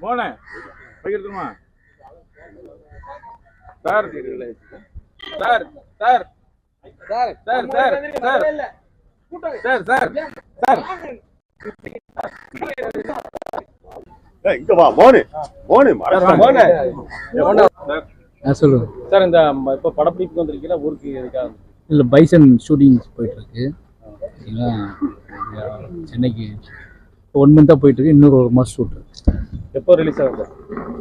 மோனே பகிர்ந்துமா sir. Sir sir. Sir. Sir sir sir. Sir sir ஏய், இங்க வா மோனு. மோனு மறக்காம. மோனே. ஆ சொல்லுங்க. சார் இந்த இப்ப படப்பிடிப்புக்கு வந்திருக்கீங்களா? ஊருக்கு எதுக்காக இல்லை பைசன் ஷூட்டிங் இங்க சென்னைக்கு ஒன் மந்த்தாக போயிட்டுருக்கு இன்னொரு ஒரு மாதம் ஷூட் எப்போ ரிலீஸ் ஆகுது?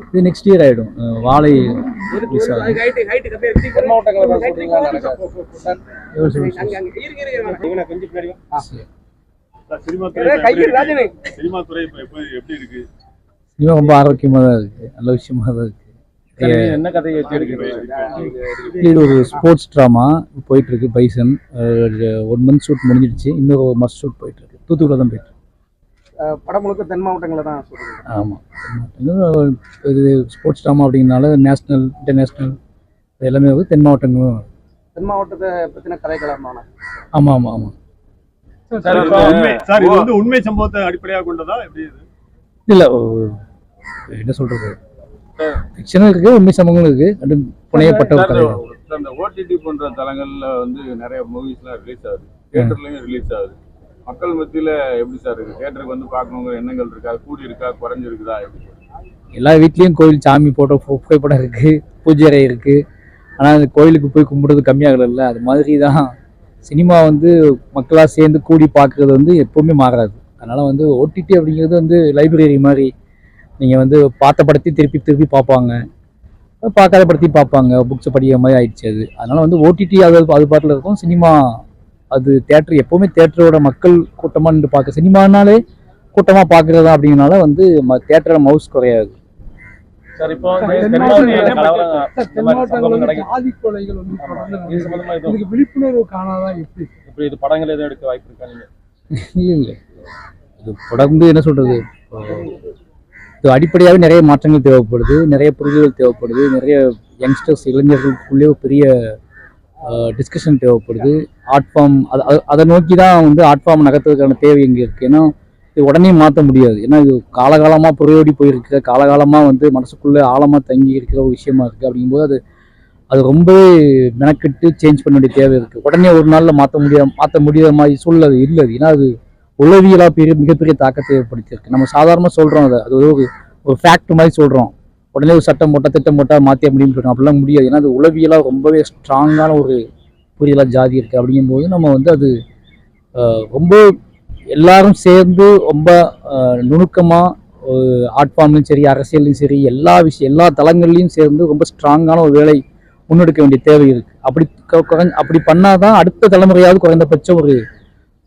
இது நெக்ஸ்ட் இயர் ஆகிடும் வாழை ரிலீஸ் ஆகும் சினிமா ரொம்ப ஆரோக்கியமாக தான் இருக்கு. நல்ல விஷயமா தான் இருக்கு. என்ன கதையை இது ஒரு ஸ்போர்ட்ஸ் ட்ராமா போயிட்டு இருக்கு பைசன் ஒன் மந்த் ஷூட் முடிஞ்சிடுச்சு. இன்னொரு மாதம் ஷூட் போயிட்டு இருக்கு. தூத்துக்குள்ள தான் போயிட்டு படம் முழுக்க தென் மாவட்டங்களில் தான் சொல்றீங்க. ஆமாம் இது ஸ்போர்ட்ஸ் ட்ராமா அப்படிங்கிறனால நேஷ்னல் இன்டர்நேஷ்னல் எல்லாமே வந்து தென் மாவட்டங்களும். தென் மாவட்டத்தை பற்றின கதைக்களமான ஆமாம் ஆமாம் ஆமாம் சார் இது இப்போ உண்மை சார் இது வந்து உண்மை சம்பவத்தை அடிப்படையாக கொண்டதா? எப்படி இது? இல்லை என்ன சொல்கிறது ஃபிக்ஷனும் இருக்குது உண்மை சம்பவங்களும் இருக்குது அது புனையப்பட்ட கதை இந்த ஓடிடி போன்ற தளங்கள்ல வந்து நிறைய மூவிஸ்லாம் ரிலீஸ் ஆகுது. தியேட்டர்லயும் ரிலீஸ் ஆகுது. மக்கள் மத்தியில் எப்படி சார் இருக்குது தேட்டருக்கு வந்து பார்க்கணுங்கிற எண்ணங்கள் இருக்கா? கூடி இருக்கா? குறைஞ்சிருக்குதா? எப்படி எல்லா வீட்லேயும் கோயில் சாமி போட்டோ புகைப்படம் இருக்குது பூஜை அறை இருக்குது ஆனால் அந்த கோயிலுக்கு போய் கும்பிடுறது கம்மியாகல அது மாதிரி தான் சினிமா வந்து மக்களாக சேர்ந்து கூடி பார்க்குறது வந்து எப்போவுமே மாறாது. அதனால் வந்து ஓடிடி அப்படிங்கிறது வந்து லைப்ரரி மாதிரி நீங்கள் வந்து பார்த்த படத்தையும் திருப்பி திருப்பி பார்ப்பாங்க. பார்க்காத படத்தையும் பார்ப்பாங்க. புக்ஸை படிக்கிற மாதிரி ஆயிடுச்சு அது. அதனால் வந்து ஓடிடி அது அது பாட்டில் இருக்கும். சினிமா அது தேட்டர் எப்போவுமே தேட்டரோட மக்கள் கூட்டமாக நின்று பார்க்க சினிமானாலே கூட்டமாக பார்க்குறதா அப்படிங்கனால வந்து ம தேட்டரோட மவுஸ் குறையாது. சார் விழிப்புணர்வு காணாதான் எப்படி? இப்போ இது படங்கள் எதுவும் எடுக்க வாய்ப்பு இருக்கா இது படம் வந்து என்ன சொல்றது? இது அடிப்படையாகவே நிறைய மாற்றங்கள் தேவைப்படுது நிறைய புரிதல்கள் தேவைப்படுது நிறைய யங்ஸ்டர்ஸ் இளைஞர்களுக்குள்ளேயே பெரிய டிஸ்கஷன் தேவைப்படுது. ஆர்ட் ஃபார்ம் அது அதை நோக்கி தான் வந்து ஆர்ட் ஃபார்ம் நகர்த்துறதுக்கான தேவை இங்கே இருக்குது ஏன்னா இது உடனே மாற்ற முடியாது. ஏன்னா இது காலகாலமாக புறையோடி போயிருக்கிற காலகாலமாக வந்து மனசுக்குள்ளே ஆழமாக தங்கி இருக்கிற ஒரு விஷயமா இருக்குது அப்படிங்கும்போது அது அது ரொம்பவே மெனக்கெட்டு சேஞ்ச் பண்ண வேண்டிய தேவை இருக்குது உடனே ஒரு நாளில் மாற்ற முடியாத மாற்ற முடியாத மாதிரி சூழ்நிலை அது இல்லை. அது. ஏன்னா அது உளவியலாக பெரிய மிகப்பெரிய தாக்கத்தை ஏற்படுத்தியிருக்கு. நம்ம சாதாரணமாக சொல்கிறோம் அதை. அது ஒரு ஒரு ஃபேக்ட் மாதிரி சொல்கிறோம் உடனே ஒரு சட்டம் போட்டால் திட்டம் போட்டால் மாற்றிய முடியும்னு சொல்றோம். அப்படிலாம் முடியாது. ஏன்னா அது உளவியலாக ரொம்பவே ஸ்ட்ராங்கான ஒரு புரியலாக ஜாதி இருக்குது அப்படிங்கும்போது நம்ம வந்து அது ரொம்ப எல்லாரும் சேர்ந்து ரொம்ப நுணுக்கமாக ஆர்ட் ஃபார்ம்லையும் சரி அரசியல்லையும் சரி எல்லா விஷயம் எல்லா தளங்கள்லையும் சேர்ந்து ரொம்ப ஸ்ட்ராங்கான ஒரு வேலை முன்னெடுக்க வேண்டிய தேவை இருக்குது அப்படி குறைஞ்ச அப்படி பண்ணாதான் அடுத்த தலைமுறையாவது குறைந்தபட்சம் ஒரு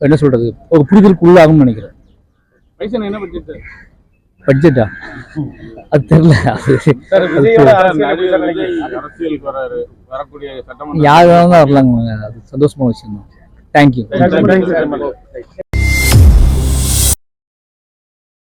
என்ன சொல்கிறது ஒரு புரிதலுக்கு உள்ளாகும்னு நினைக்கிறேன் என்ன பட்ஜெட்டா அது தெரியல. யாராக இருந்தாலும் வரலாங்க. அது சந்தோஷமான விஷயம் தான் தேங்க்யூ